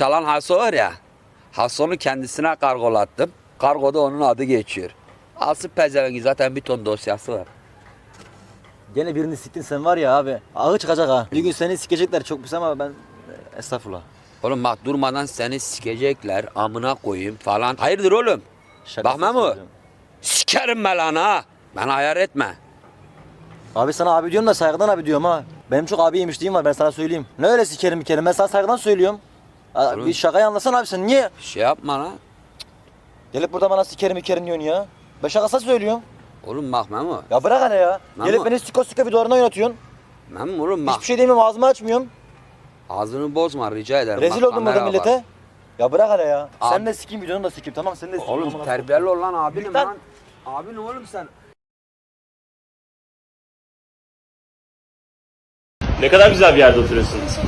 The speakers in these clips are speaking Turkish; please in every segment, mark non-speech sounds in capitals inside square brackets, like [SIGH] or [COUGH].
Çalan Haso var ya. Haso'nu kendisine kargolattım. Kargoda onun adı geçiyor. Asıl pezevengi zaten bir ton dosyası var. Gene birini siktin sen var ya abi. Ağı çıkacak ha. Bir gün seni sikecekler çok pis ama ben estağfurullah. Oğlum bak durmadan seni sikecekler amına koyayım falan. Hayırdır oğlum? Şakasız Bak Memo. söylüyorum. Sikerim ben lan ha. Bana ayar etme. Abi sana abi diyorum da saygıdan abi diyorum ha. Benim çok abi yemişliğim var ben sana söyleyeyim. Ne öyle sikerim bir kere ben sana saygıdan söylüyorum. Oğlum. Bir şakayı anlasana abi sen niye? Şey yapma lan. Gelip burada bana sikerim ikerim diyorsun ya. Ben şakasız söylüyorum. Oğlum bak Memo. Ya bırak hele ya. Memo. Gelip beni siko siko bir duvarına oynatıyorsun. Memo oğlum bak. Hiçbir şey demiyorum ağzımı açmıyorum. Ağzını bozma rica ederim. Rezil Bak, oldum burada kamera var. millete. Ya bırak hele ya. Abi. Sen de sikeyim videonu da sikeyim tamam sen de sikeyim. Oğlum terbiyeli ol lan abinim Lan. lan. Abin oğlum sen. Ne kadar güzel bir yerde oturuyorsunuz.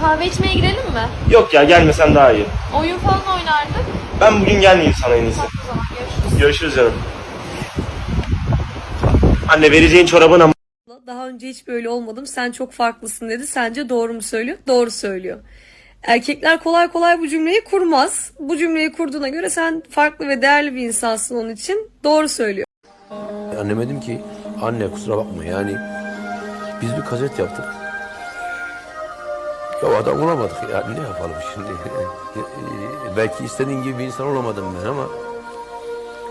Kahve içmeye gidelim mi? Yok ya gelmesen daha iyi. Oyun falan oynardık. Ben bugün gelmeyeyim sana en iyisi. O zaman görüşürüz. Görüşürüz canım. Anne vereceğin çorabın ama Daha önce hiç böyle olmadım. Sen çok farklısın dedi. Sence doğru mu söylüyor? Doğru söylüyor. Erkekler kolay kolay bu cümleyi kurmaz. Bu cümleyi kurduğuna göre sen farklı ve değerli bir insansın onun için. Doğru söylüyor. Anneme dedim ki anne kusura bakma yani biz bir kaset yaptık. Ya adam olamadık ya ne yapalım şimdi. [LAUGHS] Belki istediğin gibi bir insan olamadım ben ama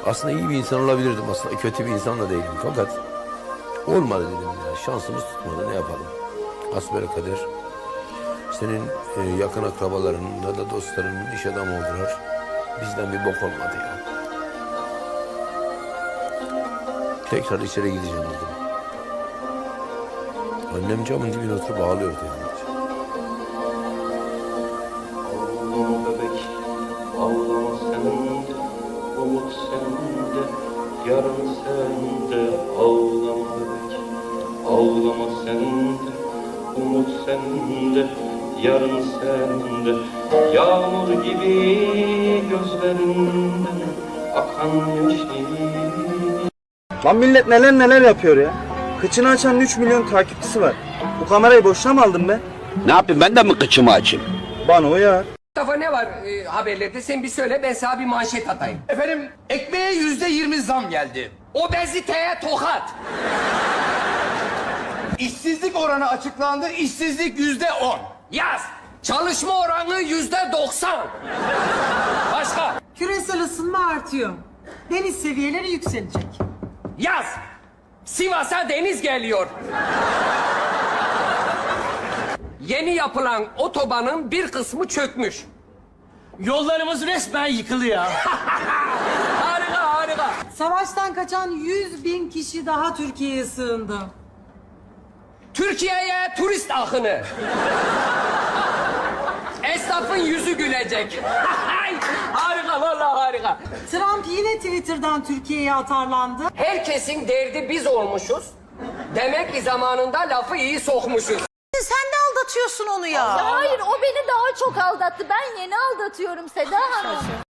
aslında iyi bir insan olabilirdim. Aslında kötü bir insan da değilim fakat olmadı dedim ya. Şansımız tutmadı ne yapalım. Asbel kader. Senin e, yakın akrabaların ya da dostlarının iş adamı oldular. Bizden bir bok olmadı ya. Tekrar içeri gideceğim dedim. Annem camın dibine oturup ağlıyordu yani. Umut sende, yarın sende. Ağlama bebek, ağlama sen de, umut sende, yarın sende. Yağmur gibi gözlerinden akan yaşlı. Lan millet neler neler yapıyor ya. Kıçını açan 3 milyon takipçisi var. Bu kamerayı boşuna mı aldın be? Ne yapayım ben de mi kıçımı açayım? Bana uyar. Mustafa ne var e, haberlerde sen bir söyle ben sana bir manşet atayım. Efendim ekmeğe yüzde yirmi zam geldi. Obeziteye tokat. İşsizlik oranı açıklandı. İşsizlik yüzde on. Yaz. Çalışma oranı yüzde doksan. Başka. Küresel ısınma artıyor. Deniz seviyeleri yükselecek. Yaz. Sivas'a deniz geliyor. Yeni yapılan otobanın bir kısmı çökmüş. Yollarımız resmen yıkılıyor. [LAUGHS] Harika harika. Savaştan kaçan 100 bin kişi daha Türkiye'ye sığındı. Türkiye'ye turist akını. Esnafın yüzü gülecek. [LAUGHS] harika vallahi harika. Trump yine Twitter'dan Türkiye'ye atarlandı. Herkesin derdi biz olmuşuz. Demek ki zamanında lafı iyi sokmuşuz. Sen de aldatıyorsun onu ya. Hayır o beni daha çok aldattı. Ben yeni aldatıyorum Seda Hanım.